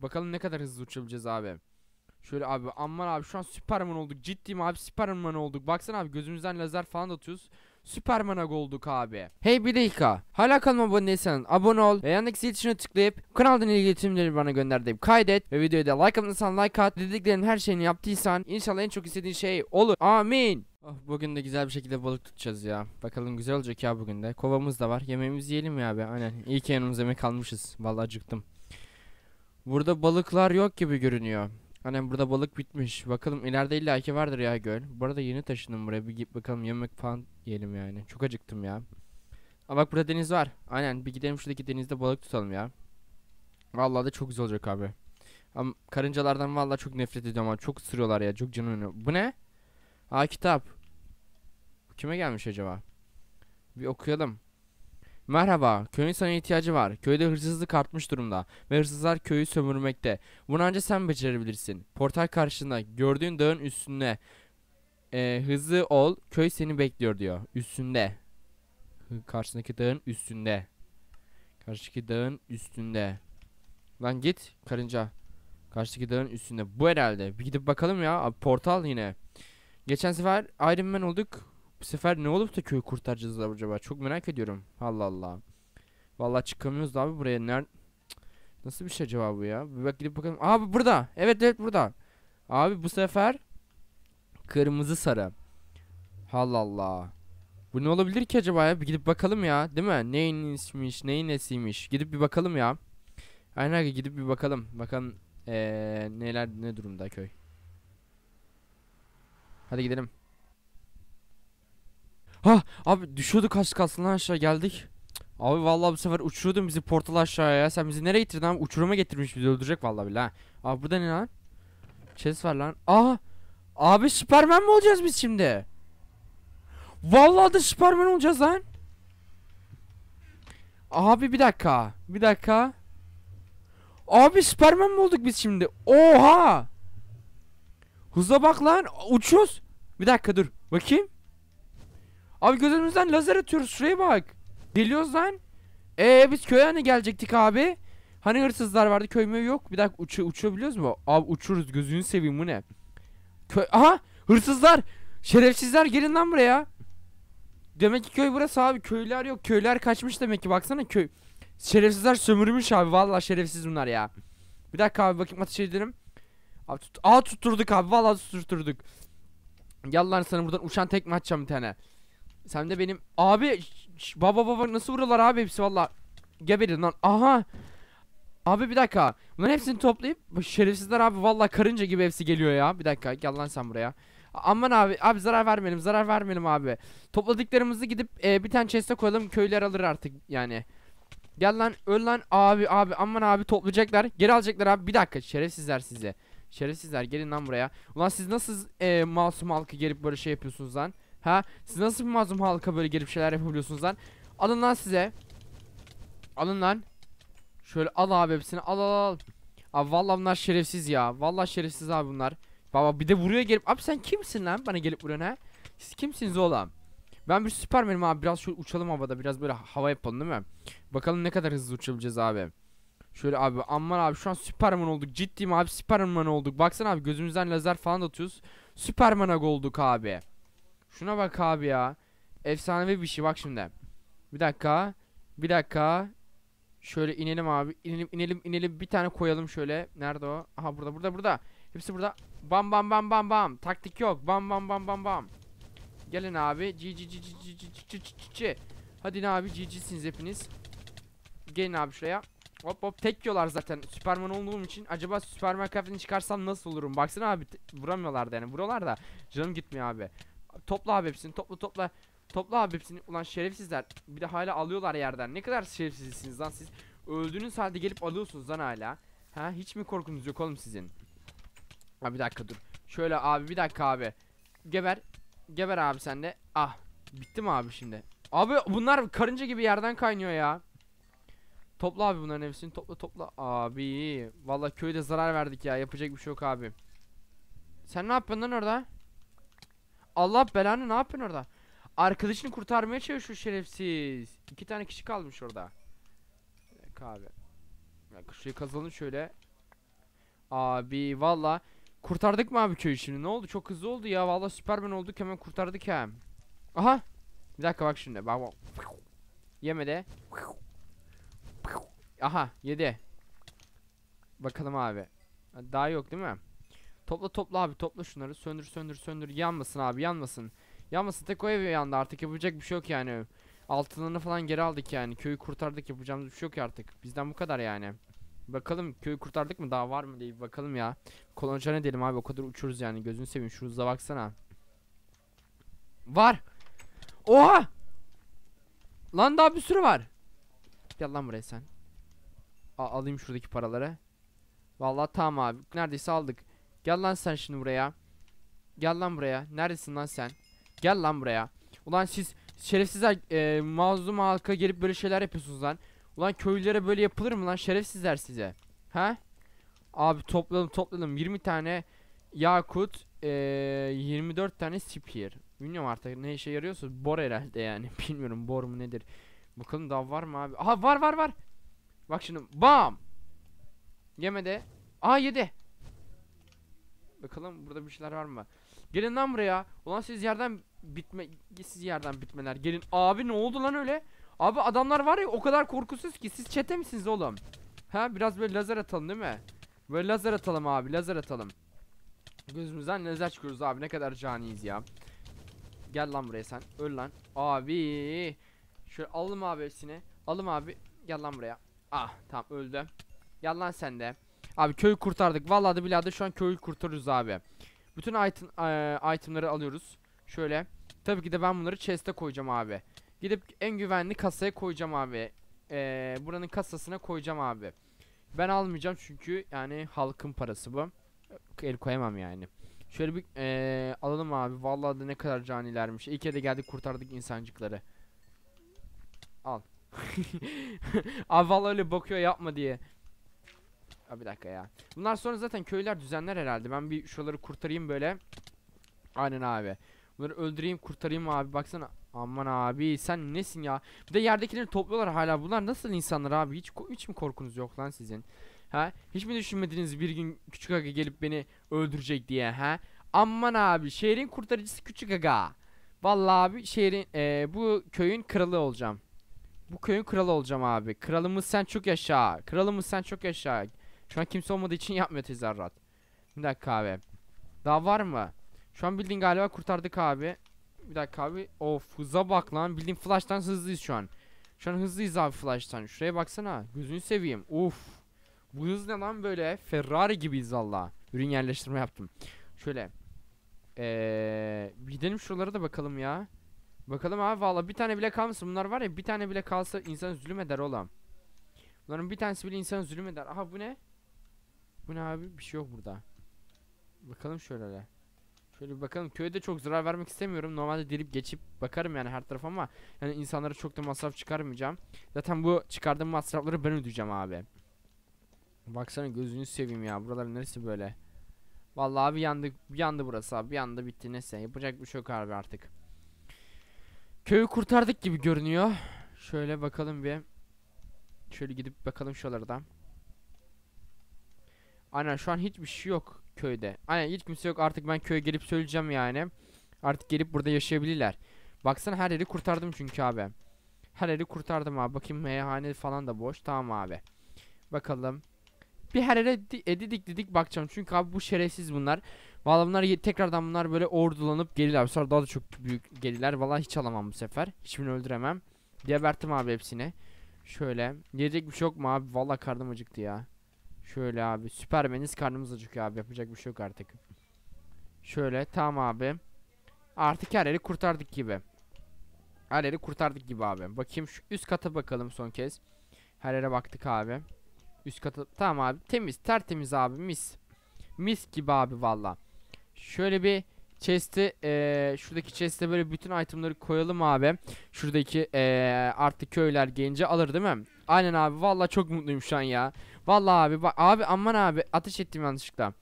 Bakalım ne kadar hızlı uçabileceğiz abi. Şöyle abi aman abi şu an Süperman olduk. Ciddiyim abi Süperman olduk. Baksana abi gözümüzden lazer falan atıyoruz. Süperman'a olduk abi. Hey bir dakika. Hala kanalıma abone değilsen abone ol ve yandaki zil tuşuna tıklayıp kanaldan ilgili iletimleri bana gönder deyip kaydet ve videoya da like atmadıysan like at. Dediklerin her şeyini yaptıysan inşallah en çok istediğin şey olur. Amin. Oh, bugün de güzel bir şekilde balık tutacağız ya. Bakalım güzel olacak ya bugün de. Kovamız da var. Yemeğimizi yiyelim ya abi. Aynen. İyi ki yanımıza yemek almışız. Vallahi acıktım. Burada balıklar yok gibi görünüyor. Hani burada balık bitmiş. Bakalım ileride illaki vardır ya göl. Bu arada yeni taşındım buraya. Bir git bakalım yemek falan yiyelim yani. Çok acıktım ya. Aa bak burada deniz var. Aynen bir gidelim şuradaki denizde balık tutalım ya. Vallahi de çok güzel olacak abi. Ama karıncalardan vallahi çok nefret ediyorum ama çok ısırıyorlar ya. Çok canım yanıyor. Bu ne? Aa kitap. Kime gelmiş acaba? Bir okuyalım. Merhaba, köyün sana ihtiyacı var. Köyde hırsızlık artmış durumda ve hırsızlar köyü sömürmekte. Bunu ancak sen becerebilirsin. Portal karşında, gördüğün dağın üstünde. Ee, hızlı ol, köy seni bekliyor diyor. Üstünde. Karşısındaki dağın üstünde. Karşıdaki dağın üstünde. Lan git karınca. Karşıdaki dağın üstünde. Bu herhalde. Bir gidip bakalım ya. Abi, portal yine. Geçen sefer Iron Man olduk. Bu sefer ne olup da köyü kurtaracağız acaba? Çok merak ediyorum. Allah Allah. Vallahi çıkamıyoruz abi buraya. Ner Cık, Nasıl bir şey acaba bu ya? Bir bak gidip bakalım. Abi burada. Evet evet burada. Abi bu sefer kırmızı sarı. Allah Allah. Bu ne olabilir ki acaba ya? Bir gidip bakalım ya. Değil mi? Neyin ismiş, neyin nesiymiş. Gidip bir bakalım ya. Aynen gidip bir bakalım. Bakalım eee neler ne durumda köy. Hadi gidelim. Ha abi düşüyorduk az kalsın lan aşağı geldik. Abi vallahi bu sefer uçuruyordun bizi portal aşağıya. Sen bizi nereye getirdin abi? Uçuruma getirmiş bizi öldürecek vallahi billahi. ha. Abi burada ne lan? Chest var lan. Aa! Abi Superman mi olacağız biz şimdi? Vallahi da Superman olacağız lan. Abi bir dakika. Bir dakika. Abi Superman mi olduk biz şimdi? Oha! Hıza bak lan. Uçuyoruz. Bir dakika dur. Bakayım. Abi gözümüzden lazer atıyoruz. Şuraya bak. Geliyoruz lan. Ee biz köye hani gelecektik abi? Hani hırsızlar vardı köy mü yok? Bir dakika uçu uçabiliyoruz mu? Abi uçuyoruz gözünü seveyim bu ne? Köy Aha hırsızlar. Şerefsizler gelin lan buraya. Demek ki köy burası abi. Köyler yok. Köyler kaçmış demek ki. Baksana köy. Şerefsizler sömürmüş abi. Vallahi şerefsiz bunlar ya. Bir dakika abi bakayım ateş edelim. Abi tut Aa tutturduk abi. Vallahi tutturduk. Gel lan sana buradan uçan tekme atacağım bir tane. Sen de benim abi baba baba nasıl vuruyorlar abi hepsi valla? Geberin lan. Aha! Abi bir dakika. Bunların hepsini toplayıp bu şerefsizler abi valla karınca gibi hepsi geliyor ya. Bir dakika gel lan sen buraya. Aman abi abi zarar vermeyelim zarar vermeyelim abi. Topladıklarımızı gidip e, bir tane chest'e koyalım köyler alır artık yani. Gel lan öl lan. Abi abi aman abi toplayacaklar. Geri alacaklar abi. Bir dakika şerefsizler size şerefsizler gelin lan buraya. Ulan siz nasıl e, masum halkı gelip böyle şey yapıyorsunuz lan Ha? Siz nasıl bir mazlum halka böyle gelip şeyler yapabiliyorsunuz lan? Alın lan size. Alın lan. Şöyle al abi hepsini al al al. Abi vallahi bunlar şerefsiz ya. Vallahi şerefsiz abi bunlar. Baba bir de vuruyor gelip. Abi sen kimsin lan bana gelip vuruyorsun ha? Siz kimsiniz oğlum? Ben bir süpermenim abi. Biraz şöyle uçalım havada. Biraz böyle hava yapalım değil mi? Bakalım ne kadar hızlı uçabileceğiz abi. Şöyle abi aman abi şu an süperman olduk. Ciddiyim abi süperman olduk. Baksana abi gözümüzden lazer falan atıyoruz. Süperman olduk abi. Şuna bak abi ya. Efsanevi bir şey bak şimdi. Bir dakika. Bir dakika. Şöyle inelim abi. İnelim inelim inelim bir tane koyalım şöyle. Nerede o? Aha burada burada burada. Hepsi burada. Bam bam bam bam bam. Taktik yok. Bam bam bam bam bam. Gelin abi. Ci ci ci ci ci ci ci ci ci. Hadi ne abi cicisiniz hepiniz. Gelin abi şuraya. Hop hop tek yiyorlar zaten. Süperman olduğum için acaba Süperman kıyafetini çıkarsam nasıl olurum? Baksana abi vuramıyorlar yani. Vuruyorlar da canım gitmiyor abi. Topla abi hepsini topla topla. Topla abi hepsini. Ulan şerefsizler. Bir de hala alıyorlar yerden. Ne kadar şerefsizsiniz lan siz. Öldüğünüz halde gelip alıyorsunuz lan hala. Ha hiç mi korkunuz yok oğlum sizin? Abi bir dakika dur. Şöyle abi bir dakika abi. Geber. Geber abi sen de. Ah. Bitti mi abi şimdi? Abi bunlar karınca gibi yerden kaynıyor ya. Topla abi bunların hepsini topla topla. Abi. Vallahi köyde zarar verdik ya. Yapacak bir şey yok abi. Sen ne yapıyorsun lan orada? Allah belanı ne yapıyorsun orada? Arkadaşını kurtarmaya çalışıyor şerefsiz. İki tane kişi kalmış orada. Abi. Dakika şurayı kazalım şöyle. Abi valla kurtardık mı abi köyü şimdi? Ne oldu? Çok hızlı oldu ya. Valla Süpermen olduk hemen kurtardık hem. Aha. Bir dakika bak şimdi. Bak bak. Yemedi. Aha yedi. Bakalım abi. Daha yok değil mi? Topla topla abi topla şunları. Söndür söndür söndür. Yanmasın abi yanmasın. Yanmasın tek o ev yandı artık yapacak bir şey yok yani. Altınlarını falan geri aldık yani. Köyü kurtardık yapacağımız bir şey yok artık. Bizden bu kadar yani. Bakalım köyü kurtardık mı daha var mı diye bakalım ya. Kolonca ne diyelim abi o kadar uçuruz yani gözünü seveyim şu hızla baksana. Var. Oha. Lan daha bir sürü var. Gel lan buraya sen. A alayım şuradaki paraları. Vallahi tamam abi. Neredeyse aldık. Gel lan sen şimdi buraya. Gel lan buraya. Neredesin lan sen? Gel lan buraya. Ulan siz şerefsizler e, mazlum halka gelip böyle şeyler yapıyorsunuz lan. Ulan köylülere böyle yapılır mı lan şerefsizler size? Ha? Abi topladım topladım 20 tane yakut e, 24 tane spear. Bilmiyorum artık ne işe yarıyorsa bor herhalde yani. Bilmiyorum bor mu nedir. Bakalım daha var mı abi? Aha var var var. Bak şimdi bam. Yemedi. Aa yedi. Bakalım burada bir şeyler var mı? Gelin lan buraya. Ulan siz yerden bitme siz yerden bitmeler. Gelin. Abi ne oldu lan öyle? Abi adamlar var ya o kadar korkusuz ki siz çete misiniz oğlum? Ha biraz böyle lazer atalım değil mi? Böyle lazer atalım abi lazer atalım. Gözümüzden lazer çıkıyoruz abi ne kadar caniyiz ya. Gel lan buraya sen. Öl lan. Abi. Şöyle alalım abi hepsini. Alım abi. Gel lan buraya. Ah tamam öldü. Gel lan sen de. Abi köyü kurtardık. Vallahi de billahi de şu an köyü kurtarıyoruz abi. Bütün item, e, itemları alıyoruz. Şöyle. Tabii ki de ben bunları chest'e koyacağım abi. Gidip en güvenli kasaya koyacağım abi. Ee, buranın kasasına koyacağım abi. Ben almayacağım çünkü yani halkın parası bu. El koyamam yani. Şöyle bir ee, alalım abi. Vallahi de ne kadar canilermiş. İyi ki geldik kurtardık insancıkları. Al. abi vallahi öyle bakıyor yapma diye. Abi bir dakika ya. Bunlar sonra zaten köyler düzenler herhalde. Ben bir şuraları kurtarayım böyle. Aynen abi. Bunları öldüreyim kurtarayım abi baksana. Aman abi sen nesin ya? Bir de yerdekileri topluyorlar hala. Bunlar nasıl insanlar abi? Hiç hiç mi korkunuz yok lan sizin? Ha? Hiç mi düşünmediniz bir gün küçük aga gelip beni öldürecek diye ha? Aman abi şehrin kurtarıcısı küçük aga. Vallahi abi şehrin e, bu köyün kralı olacağım. Bu köyün kralı olacağım abi. Kralımız sen çok yaşa. Kralımız sen çok yaşa. Şu an kimse olmadığı için yapmıyor tezahürat. Bir dakika abi. Daha var mı? Şu an bildiğin galiba kurtardık abi. Bir dakika abi. Of hıza bak lan. Bildiğin flash'tan hızlıyız şu an. Şu an hızlıyız abi flash'tan. Şuraya baksana. Gözünü seveyim. Uf. Bu hız ne lan böyle? Ferrari gibiyiz valla. Ürün yerleştirme yaptım. Şöyle. Eee gidelim şuralara da bakalım ya. Bakalım abi valla bir tane bile kalmasın. Bunlar var ya bir tane bile kalsa insan zulüm eder oğlum. Bunların bir tanesi bile insan zulüm eder. Aha bu ne? Bu ne abi? Bir şey yok burada. Bakalım şöyle. Şöyle bir bakalım. Köyde çok zarar vermek istemiyorum. Normalde delip geçip bakarım yani her tarafa ama yani insanlara çok da masraf çıkarmayacağım. Zaten bu çıkardığım masrafları ben ödeyeceğim abi. Baksana gözünü seveyim ya. Buralar neresi böyle? Vallahi abi yandı yandı burası abi. Yandı bitti neyse. Yapacak bir şey yok abi artık. Köyü kurtardık gibi görünüyor. Şöyle bakalım bir. Şöyle gidip bakalım şuralardan. Aynen şu an hiçbir şey yok köyde. Aynen hiç kimse yok artık ben köye gelip söyleyeceğim yani. Artık gelip burada yaşayabilirler. Baksana her yeri kurtardım çünkü abi. Her yeri kurtardım abi. Bakayım meyhane falan da boş. Tamam abi. Bakalım. Bir her yere edidik dedik bakacağım. Çünkü abi bu şerefsiz bunlar. Vallahi bunlar tekrardan bunlar böyle ordulanıp gelirler. Sonra daha da çok büyük gelirler. Vallahi hiç alamam bu sefer. Hiçbirini öldüremem. Gebertim abi hepsini. Şöyle. Yiyecek bir şey yok mu abi? Vallahi karnım acıktı ya. Şöyle abi. Süpermeniz karnımız acıkıyor abi. Yapacak bir şey yok artık. Şöyle. Tamam abi. Artık her yeri kurtardık gibi. Her yeri kurtardık gibi abi. Bakayım şu üst kata bakalım son kez. Her yere baktık abi. Üst kata. Tamam abi. Temiz. Tertemiz abi. Mis. Mis gibi abi valla. Şöyle bir chest'e ee, şuradaki chest'e böyle bütün itemları koyalım abi. Şuradaki ee, artık köyler gelince alır değil mi? Aynen abi. Valla çok mutluyum şu an ya. Vallahi abi bak abi aman abi ateş ettim yanlışlıkla.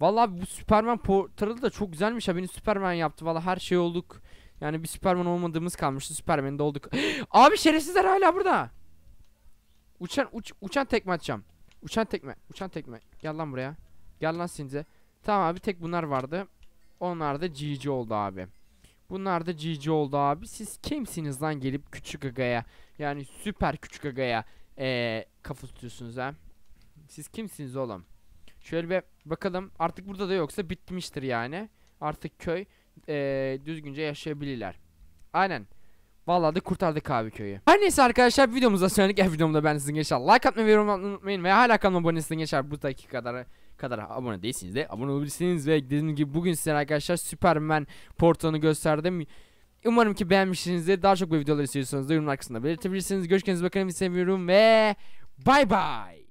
Vallahi bu Superman portalı da çok güzelmiş ha beni Superman yaptı. Vallahi her şey olduk. Yani bir Superman olmadığımız kalmıştı. Superman'de olduk. abi şerefsizler hala burada. Uçan uç, uçan tekme atacağım. Uçan tekme. Uçan tekme. Gel lan buraya. Gel lan Sinze. Tamam abi tek bunlar vardı. Onlar da GG oldu abi. Bunlar da GG oldu abi. Siz kimsiniz lan gelip küçük agaya yani süper küçük agaya eee kafa tutuyorsunuz ha? Siz kimsiniz oğlum? Şöyle bir bakalım. Artık burada da yoksa bitmiştir yani. Artık köy eee, düzgünce yaşayabilirler. Aynen. Vallahi de kurtardık abi köyü. Her neyse arkadaşlar videomuzda söyledik. Eğer videomda ben sizin gençler like atmayı ve yorum atmayı unutmayın. Ve hala kanalıma abone değilseniz gençler bu dakika kadar abone değilsiniz de abone olabilirsiniz. Ve dediğim gibi bugün size arkadaşlar Superman portalını gösterdim. Umarım ki beğenmişsinizdir. Daha çok bu videoları istiyorsanız da yorumlar kısmında belirtebilirsiniz. Görüşürüz bakalım. Seviyorum ve bay bay.